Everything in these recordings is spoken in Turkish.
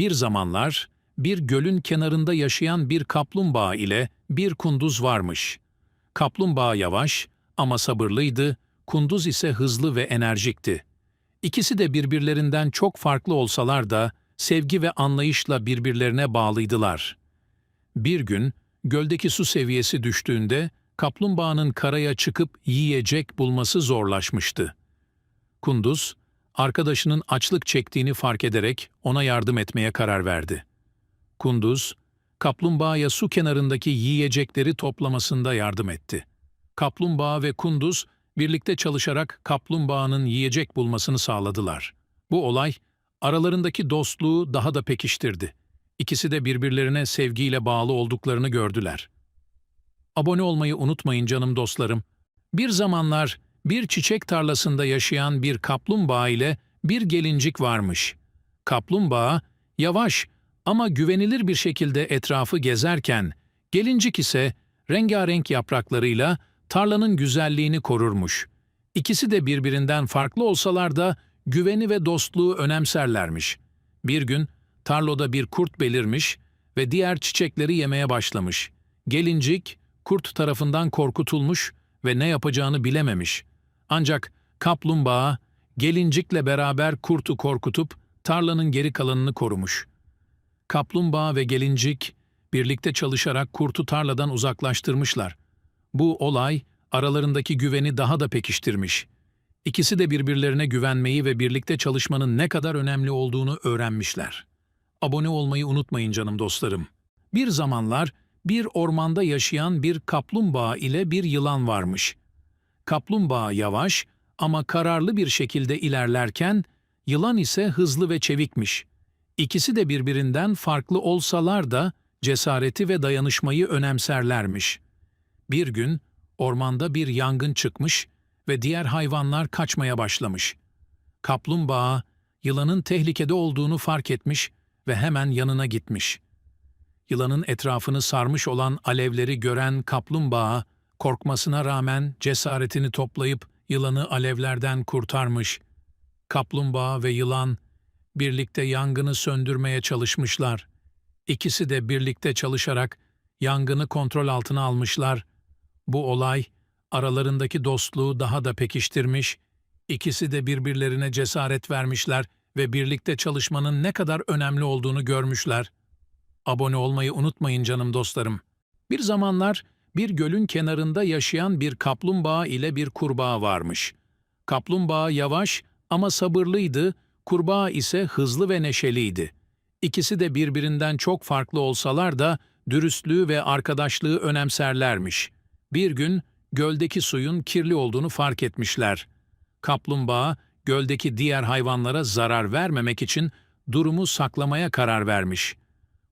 Bir zamanlar bir gölün kenarında yaşayan bir kaplumbağa ile bir kunduz varmış. Kaplumbağa yavaş ama sabırlıydı, kunduz ise hızlı ve enerjikti. İkisi de birbirlerinden çok farklı olsalar da sevgi ve anlayışla birbirlerine bağlıydılar. Bir gün göldeki su seviyesi düştüğünde kaplumbağanın karaya çıkıp yiyecek bulması zorlaşmıştı. Kunduz, arkadaşının açlık çektiğini fark ederek ona yardım etmeye karar verdi. Kunduz, kaplumbağaya su kenarındaki yiyecekleri toplamasında yardım etti. Kaplumbağa ve kunduz birlikte çalışarak kaplumbağanın yiyecek bulmasını sağladılar. Bu olay aralarındaki dostluğu daha da pekiştirdi. İkisi de birbirlerine sevgiyle bağlı olduklarını gördüler. Abone olmayı unutmayın canım dostlarım. Bir zamanlar bir çiçek tarlasında yaşayan bir kaplumbağa ile bir gelincik varmış. Kaplumbağa yavaş ama güvenilir bir şekilde etrafı gezerken, gelincik ise rengarenk yapraklarıyla tarlanın güzelliğini korurmuş. İkisi de birbirinden farklı olsalar da güveni ve dostluğu önemserlermiş. Bir gün tarloda bir kurt belirmiş ve diğer çiçekleri yemeye başlamış. Gelincik kurt tarafından korkutulmuş ve ne yapacağını bilememiş. Ancak kaplumbağa gelincikle beraber kurtu korkutup tarlanın geri kalanını korumuş. Kaplumbağa ve gelincik birlikte çalışarak kurtu tarladan uzaklaştırmışlar. Bu olay aralarındaki güveni daha da pekiştirmiş. İkisi de birbirlerine güvenmeyi ve birlikte çalışmanın ne kadar önemli olduğunu öğrenmişler. Abone olmayı unutmayın canım dostlarım. Bir zamanlar bir ormanda yaşayan bir kaplumbağa ile bir yılan varmış. Kaplumbağa yavaş ama kararlı bir şekilde ilerlerken yılan ise hızlı ve çevikmiş. İkisi de birbirinden farklı olsalar da cesareti ve dayanışmayı önemserlermiş. Bir gün ormanda bir yangın çıkmış ve diğer hayvanlar kaçmaya başlamış. Kaplumbağa yılanın tehlikede olduğunu fark etmiş ve hemen yanına gitmiş. Yılanın etrafını sarmış olan alevleri gören kaplumbağa korkmasına rağmen cesaretini toplayıp yılanı alevlerden kurtarmış. Kaplumbağa ve yılan birlikte yangını söndürmeye çalışmışlar. İkisi de birlikte çalışarak yangını kontrol altına almışlar. Bu olay aralarındaki dostluğu daha da pekiştirmiş, ikisi de birbirlerine cesaret vermişler ve birlikte çalışmanın ne kadar önemli olduğunu görmüşler. Abone olmayı unutmayın canım dostlarım. Bir zamanlar bir gölün kenarında yaşayan bir kaplumbağa ile bir kurbağa varmış. Kaplumbağa yavaş ama sabırlıydı, kurbağa ise hızlı ve neşeliydi. İkisi de birbirinden çok farklı olsalar da dürüstlüğü ve arkadaşlığı önemserlermiş. Bir gün göldeki suyun kirli olduğunu fark etmişler. Kaplumbağa göldeki diğer hayvanlara zarar vermemek için durumu saklamaya karar vermiş.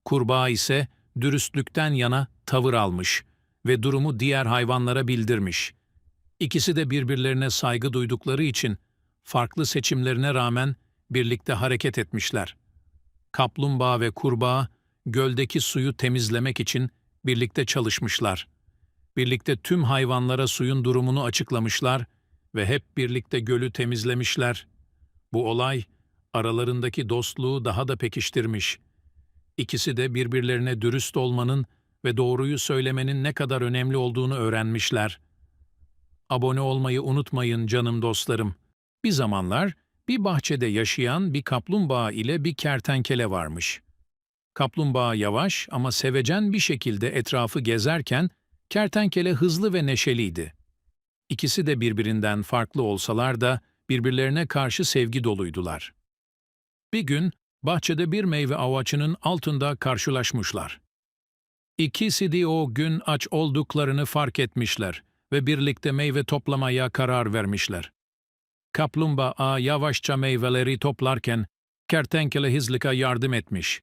Kurbağa ise dürüstlükten yana tavır almış ve durumu diğer hayvanlara bildirmiş. İkisi de birbirlerine saygı duydukları için farklı seçimlerine rağmen birlikte hareket etmişler. Kaplumbağa ve kurbağa göldeki suyu temizlemek için birlikte çalışmışlar. Birlikte tüm hayvanlara suyun durumunu açıklamışlar ve hep birlikte gölü temizlemişler. Bu olay aralarındaki dostluğu daha da pekiştirmiş. İkisi de birbirlerine dürüst olmanın ve doğruyu söylemenin ne kadar önemli olduğunu öğrenmişler. Abone olmayı unutmayın canım dostlarım. Bir zamanlar bir bahçede yaşayan bir kaplumbağa ile bir kertenkele varmış. Kaplumbağa yavaş ama sevecen bir şekilde etrafı gezerken kertenkele hızlı ve neşeliydi. İkisi de birbirinden farklı olsalar da birbirlerine karşı sevgi doluydular. Bir gün bahçede bir meyve ağaçının altında karşılaşmışlar. İkisi de o gün aç olduklarını fark etmişler ve birlikte meyve toplamaya karar vermişler. Kaplumbağa yavaşça meyveleri toplarken kertenkele hızlıca yardım etmiş.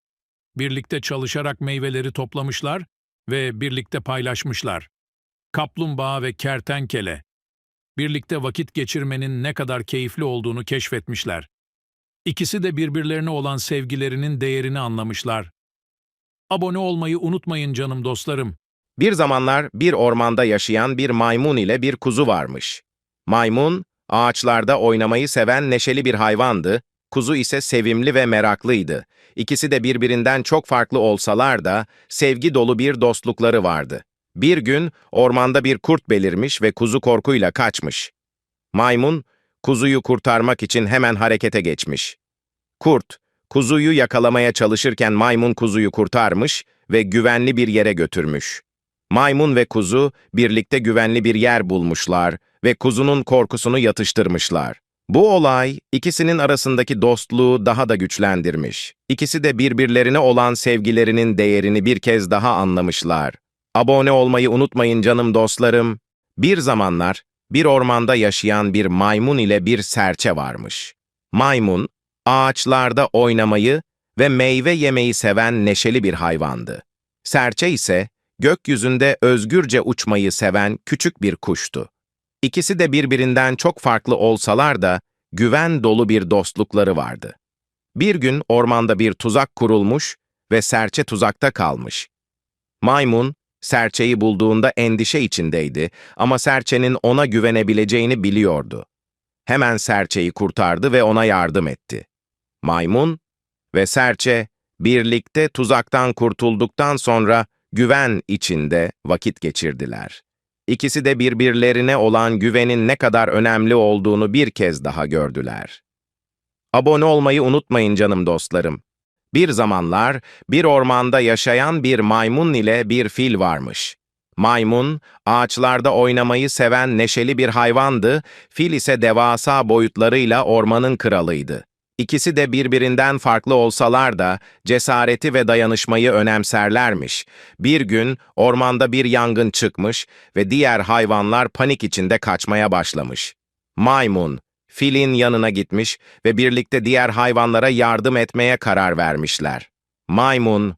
Birlikte çalışarak meyveleri toplamışlar ve birlikte paylaşmışlar. Kaplumbağa ve kertenkele birlikte vakit geçirmenin ne kadar keyifli olduğunu keşfetmişler. İkisi de birbirlerine olan sevgilerinin değerini anlamışlar. Abone olmayı unutmayın canım dostlarım. Bir zamanlar bir ormanda yaşayan bir maymun ile bir kuzu varmış. Maymun, ağaçlarda oynamayı seven neşeli bir hayvandı, kuzu ise sevimli ve meraklıydı. İkisi de birbirinden çok farklı olsalar da sevgi dolu bir dostlukları vardı. Bir gün ormanda bir kurt belirmiş ve kuzu korkuyla kaçmış. Maymun, kuzuyu kurtarmak için hemen harekete geçmiş. Kurt, kuzuyu yakalamaya çalışırken maymun kuzuyu kurtarmış ve güvenli bir yere götürmüş. Maymun ve kuzu birlikte güvenli bir yer bulmuşlar ve kuzunun korkusunu yatıştırmışlar. Bu olay ikisinin arasındaki dostluğu daha da güçlendirmiş. İkisi de birbirlerine olan sevgilerinin değerini bir kez daha anlamışlar. Abone olmayı unutmayın canım dostlarım. Bir zamanlar bir ormanda yaşayan bir maymun ile bir serçe varmış. Maymun, ağaçlarda oynamayı ve meyve yemeyi seven neşeli bir hayvandı. Serçe ise gökyüzünde özgürce uçmayı seven küçük bir kuştu. İkisi de birbirinden çok farklı olsalar da güven dolu bir dostlukları vardı. Bir gün ormanda bir tuzak kurulmuş ve serçe tuzakta kalmış. Maymun, serçeyi bulduğunda endişe içindeydi ama serçenin ona güvenebileceğini biliyordu. Hemen serçeyi kurtardı ve ona yardım etti. Maymun ve serçe birlikte tuzaktan kurtulduktan sonra güven içinde vakit geçirdiler. İkisi de birbirlerine olan güvenin ne kadar önemli olduğunu bir kez daha gördüler. Abone olmayı unutmayın canım dostlarım. Bir zamanlar bir ormanda yaşayan bir maymun ile bir fil varmış. Maymun, ağaçlarda oynamayı seven neşeli bir hayvandı, fil ise devasa boyutlarıyla ormanın kralıydı. İkisi de birbirinden farklı olsalar da cesareti ve dayanışmayı önemserlermiş. Bir gün ormanda bir yangın çıkmış ve diğer hayvanlar panik içinde kaçmaya başlamış. Maymun, filin yanına gitmiş ve birlikte diğer hayvanlara yardım etmeye karar vermişler. Maymun,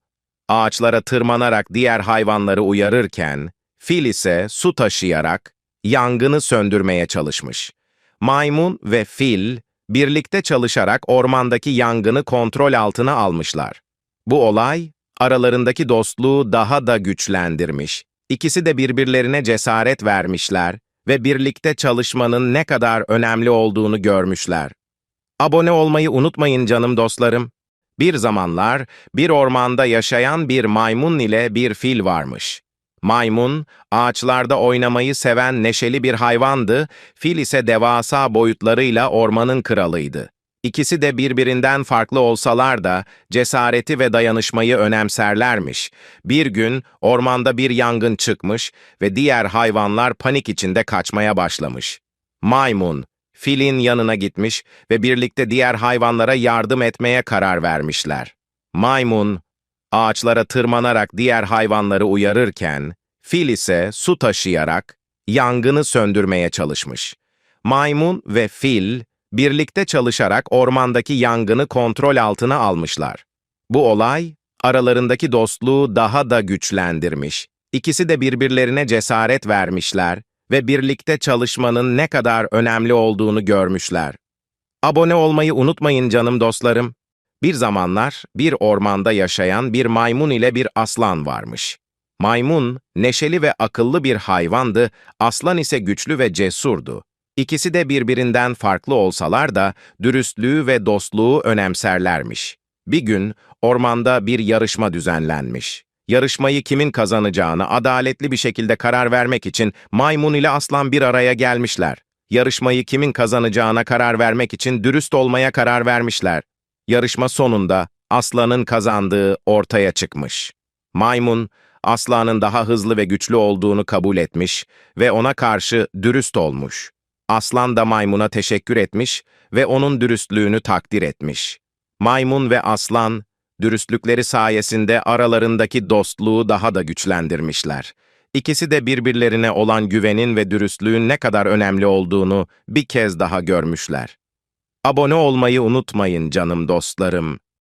ağaçlara tırmanarak diğer hayvanları uyarırken, fil ise su taşıyarak yangını söndürmeye çalışmış. Maymun ve fil, birlikte çalışarak ormandaki yangını kontrol altına almışlar. Bu olay, aralarındaki dostluğu daha da güçlendirmiş. İkisi de birbirlerine cesaret vermişler ve birlikte çalışmanın ne kadar önemli olduğunu görmüşler. Abone olmayı unutmayın canım dostlarım. Bir zamanlar bir ormanda yaşayan bir maymun ile bir fil varmış. Maymun, ağaçlarda oynamayı seven neşeli bir hayvandı, fil ise devasa boyutlarıyla ormanın kralıydı. İkisi de birbirinden farklı olsalar da cesareti ve dayanışmayı önemserlermiş. Bir gün ormanda bir yangın çıkmış ve diğer hayvanlar panik içinde kaçmaya başlamış. Maymun, filin yanına gitmiş ve birlikte diğer hayvanlara yardım etmeye karar vermişler. Maymun, ağaçlara tırmanarak diğer hayvanları uyarırken, fil ise su taşıyarak yangını söndürmeye çalışmış. Maymun ve fil birlikte çalışarak ormandaki yangını kontrol altına almışlar. Bu olay aralarındaki dostluğu daha da güçlendirmiş. İkisi de birbirlerine cesaret vermişler ve birlikte çalışmanın ne kadar önemli olduğunu görmüşler. Abone olmayı unutmayın canım dostlarım. Bir zamanlar bir ormanda yaşayan bir maymun ile bir aslan varmış. Maymun, neşeli ve akıllı bir hayvandı, aslan ise güçlü ve cesurdu. İkisi de birbirinden farklı olsalar da dürüstlüğü ve dostluğu önemserlermiş. Bir gün ormanda bir yarışma düzenlenmiş. Yarışmayı kimin kazanacağını adaletli bir şekilde karar vermek için maymun ile aslan bir araya gelmişler. Yarışmayı kimin kazanacağına karar vermek için dürüst olmaya karar vermişler. Yarışma sonunda aslanın kazandığı ortaya çıkmış. Maymun, aslanın daha hızlı ve güçlü olduğunu kabul etmiş ve ona karşı dürüst olmuş. Aslan da maymuna teşekkür etmiş ve onun dürüstlüğünü takdir etmiş. Maymun ve aslan, dürüstlükleri sayesinde aralarındaki dostluğu daha da güçlendirmişler. İkisi de birbirlerine olan güvenin ve dürüstlüğün ne kadar önemli olduğunu bir kez daha görmüşler. Abone olmayı unutmayın canım dostlarım.